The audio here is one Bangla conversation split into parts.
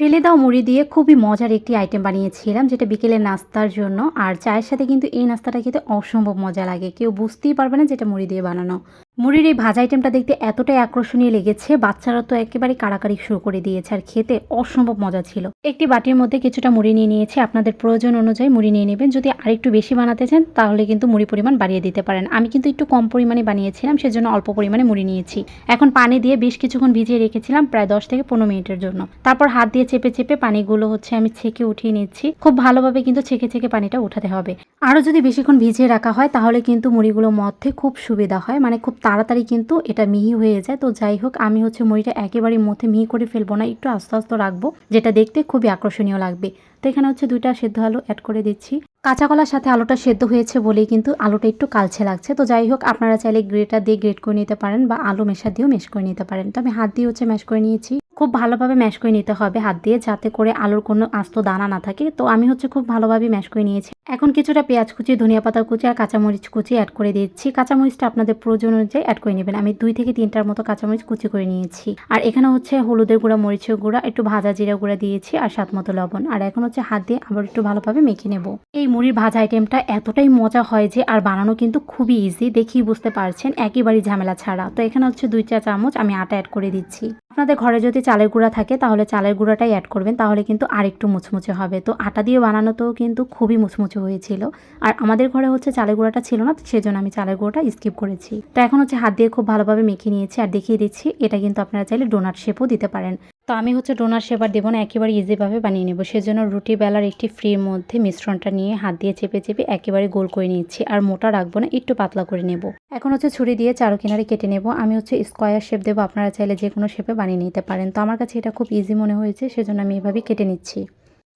ফেলে দাও মুড়ি দিয়ে খুবই মজার একটি আইটেম বানিয়েছিলাম, যেটা বিকেলে নাস্তার জন্য। আর চায়ের সাথে কিন্তু এই নাস্তাটা খেতে অসম্ভব মজা লাগে। কেউ বুঝতেই পারবে না যেটা মুড়ি দিয়ে বানানো। মুড়ির এই ভাজা আইটেমটা দেখতে এতটাই আকর্ষণীয় লেগেছে, বাচ্চারা তো একেবারে কাড়াকাড়ি শুরু করে দিয়েছে আর খেতে অসম্ভব মজা ছিল। একটি বাটির মধ্যে কিছুটা মুড়ি নিয়ে নিয়েছি, আপনাদের প্রয়োজন অনুযায়ী মুড়ি নিয়ে নেবেন। যদি আরেকটু বেশি বানাতে চান, তাহলে কিন্তু মুড়ি পরিমাণ বাড়িয়ে দিতে পারেন। আমি কিন্তু একটু কম পরিমাণে বানিয়েছিলাম, সেজন্য অল্প পরিমাণে মুড়ি নিয়েছি। এখন পানি দিয়ে বেশ কিছুক্ষণ ভিজিয়ে রেখেছিলাম, প্রায় দশ থেকে পনেরো মিনিটের জন্য। তারপর হাত দিয়ে চেপে চেপে পানিগুলো হচ্ছে আমি ছেঁকে উঠিয়ে নিচ্ছি। খুব ভালোভাবে কিন্তু ছেঁকে ছেঁকে পানিটা উঠাতে হবে। আরও যদি বেশিক্ষণ ভিজিয়ে রাখা হয়, তাহলে কিন্তু মুড়িগুলো মধ্যে খুব সুবিধা হয়। মানে খুব তাড়াতাড়ি কিন্তু এটা মিহি হয়ে যায়। তো যাই হোক, আমি হচ্ছে মুড়িটা একেবারে মধ্যে মিহি করে ফেলব না, একটু আস্তে আস্তে রাখব, যেটা দেখতে খুবই আকর্ষণীয় লাগবে। তো এখানে হচ্ছে দুইটা সেদ্ধ আলু অ্যাড করে দিচ্ছি। কাঁচা কলার সাথে আলুটা সেদ্ধ হয়েছে বলেই কিন্তু আলুটা একটু কালছে লাগছে। তো যাই হোক, আপনারা চাইলে গ্রেটার দিয়ে গ্রেট করে নিতে পারেন বা আলু মেশা দিয়েও মেশ করে নিতে পারেন। তো আমি হাত দিয়ে হচ্ছে ম্যাশ করে নিয়েছি। খুব ভালোভাবে ম্যাশ করে নিতে হবে হাত দিয়ে যাতে করে আলুর কোনো আস্ত দানা না থাকে। তো আমি হচ্ছে খুব ভালোভাবে ম্যাশ করে নিয়েছি। এখন কিছুটা পেঁয়াজ কুচি, ধনিয়া পাতা কুচি আর কাঁচামরিচ কুচি অ্যাড করে দিচ্ছি। কাঁচামরিচটা আপনাদের প্রয়োজন অনুযায়ী অ্যাড করে নেবেন। আমি দুই থেকে তিনটার মতো কাঁচামরিচ কুচি করে নিয়েছি। আর এখানে হচ্ছে হলুদের গুঁড়া, মরিচের গুঁড়া, একটু ভাজা জিরা গুঁড়া দিয়েছি আর স্বাদ মতো লবণ। আর এখন হচ্ছে হাত দিয়ে আবার একটু ভালোভাবে মেখে নেব। এই মুড়ির ভাজা আইটেমটা এতটাই মজা হয় যে আর বানানো কিন্তু খুবই ইজি দেখেই বুঝতে পারছেন, একেবারেই ঝামেলা ছাড়া। তো এখানে হচ্ছে দুই চা চামচ আমি আটা অ্যাড করে দিচ্ছি। আপনাদের ঘরে যদি চালের গুঁড়া থাকে, তাহলে চালের গুঁড়াটাই অ্যাড করবেন, তাহলে কিন্তু আরেকটু মুচমুচে হবে। তো আটা দিয়ে বানানো তো কিন্তু খুবই মুচমুচে হয়েছিল। আর আমাদের ঘরে হচ্ছে চালের গুঁড়াটা ছিল না, সেজন্য আমি চালের গুঁড়োটা স্কিপ করেছি। তো এখন হচ্ছে হাত দিয়ে খুব ভালোভাবে মেখে নিয়েছি, আর দেখিয়ে দিচ্ছি, এটা কিন্তু আপনারা চাইলে ডোনাট শেপও দিতে পারেন। তো আমি হচ্ছে ডোনার শেপার দেবো না, একেবারে ইজিভাবে বানিয়ে নেব। সেজন্য রুটি বেলার একটি ফ্রির মধ্যে মিশ্রণটা নিয়ে হাত দিয়ে চেপে চেপে একেবারে গোল করে নিচ্ছি আর মোটা রাখব না, একটু পাতলা করে নেব। এখন হচ্ছে ছুরি দিয়ে চারো কিনারে কেটে নেব। আমি হচ্ছে স্কোয়ার শেপ দেবো, আপনারা চাইলে যে কোনো শেপে বানিয়ে নিতে পারেন। তো আমার কাছে এটা খুব ইজি মনে হয়েছে, সেজন্য আমি এভাবেই কেটে নিচ্ছি।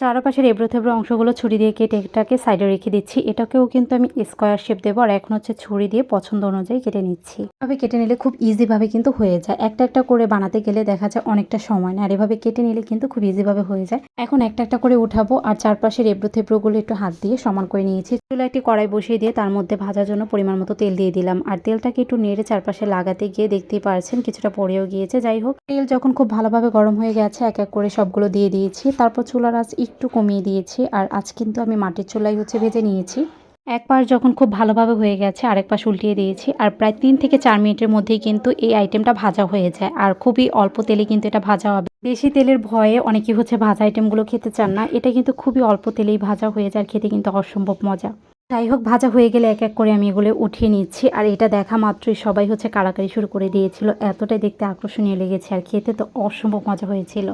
চারপাশের এবড়ো থেবড়ো অংশগুলো ছুরি দিয়ে কেটে এটাকে সাইডে রেখে দিচ্ছি। এটাকেও কিন্তু আমি স্কোয়ার শেপ দেবো আর এখন হচ্ছে ছুরি দিয়ে পছন্দ অনুযায়ী কেটে নিচ্ছি। এভাবে কেটে নিলে খুব ইজিভাবে কিন্তু হয়ে যায়। একটা একটা করে বানাতে গেলে দেখা যায় অনেকটা সময় না আর এভাবে কেটে নিলে কিন্তু খুব ইজিভাবে হয়ে যায়। এখন একটা একটা করে উঠাবো আর চারপাশের এবড়ো থেবড়োগুলো একটু হাত দিয়ে সমান করে নিয়েছি। চুলা একটি কড়াই বসিয়ে দিয়ে তার মধ্যে ভাজার জন্য পরিমাণ মতো তেল দিয়ে দিলাম। আর তেলটাকে একটু নেড়ে চারপাশে লাগাতে গিয়ে দেখতেই পারছেন কিছুটা পড়েও গিয়েছে। যাই হোক, তেল যখন খুব ভালোভাবে গরম হয়ে গেছে, এক এক করে সবগুলো দিয়ে দিয়েছি। তারপর চুলার আঁচ একটু কমিয়ে দিয়েছি আর আজ কিন্তু আমি মাটির চুলাই হচ্ছে ভেজে নিয়েছি। এক পাশ যখন খুব ভালোভাবে হয়ে গেছে আরেক পাশ উল্টিয়ে দিয়েছি আর প্রায় তিন থেকে চার মিনিটের মধ্যেই কিন্তু এই আইটেমটা ভাজা হয়ে যায় আর খুবই অল্প তেলে কিন্তু এটা ভাজা হবে। বেশি তেলের ভয়ে অনেকে হচ্ছে ভাজা আইটেমগুলো খেতে চান না। এটা কিন্তু খুবই অল্প তেলেই ভাজা হয়ে যায় আর খেতে কিন্তু অসম্ভব মজা। যাই হোক, ভাজা হয়ে গেলে এক এক করে আমি এগুলো উঠিয়ে নিচ্ছি আর এটা দেখা মাত্রই সবাই হচ্ছে কাড়াকাড়ি শুরু করে দিয়েছিল। এতটাই দেখতে আকর্ষণীয় লেগেছে আর খেতে তো অসম্ভব মজা হয়েছিল।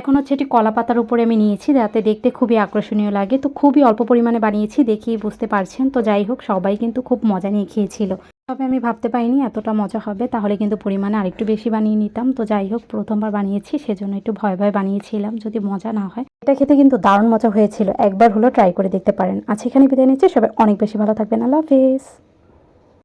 এখন হচ্ছে এটি কলা পাতার উপরে আমি নিয়েছি, যাতে দেখতে খুবই আকর্ষণীয় লাগে। তো খুবই অল্প পরিমাণে বানিয়েছি, দেখেই বুঝতে পারছেন। তো যাই হোক, সবাই কিন্তু খুব মজা নিয়ে খেয়েছিল। তবে আমি ভাবতে পাইনি এতটা মজা হবে, তাহলে কিন্তু পরিমাণে আরেকটু বেশি বানিয়ে নিতাম। তো যাই হোক, প্রথমবার বানিয়েছি, সেজন্য একটু ভয় ভয় বানিয়েছিলাম, যদি মজা না হয়। এটা খেতে কিন্তু দারুণ মজা হয়েছিল, একবার হলো ট্রাই করে দেখতে পারেন। আজ এখানে বিদায় নিচ্ছি, সবাই অনেক বেশি ভালো থাকবেন। আল্লাহ হাফেজ।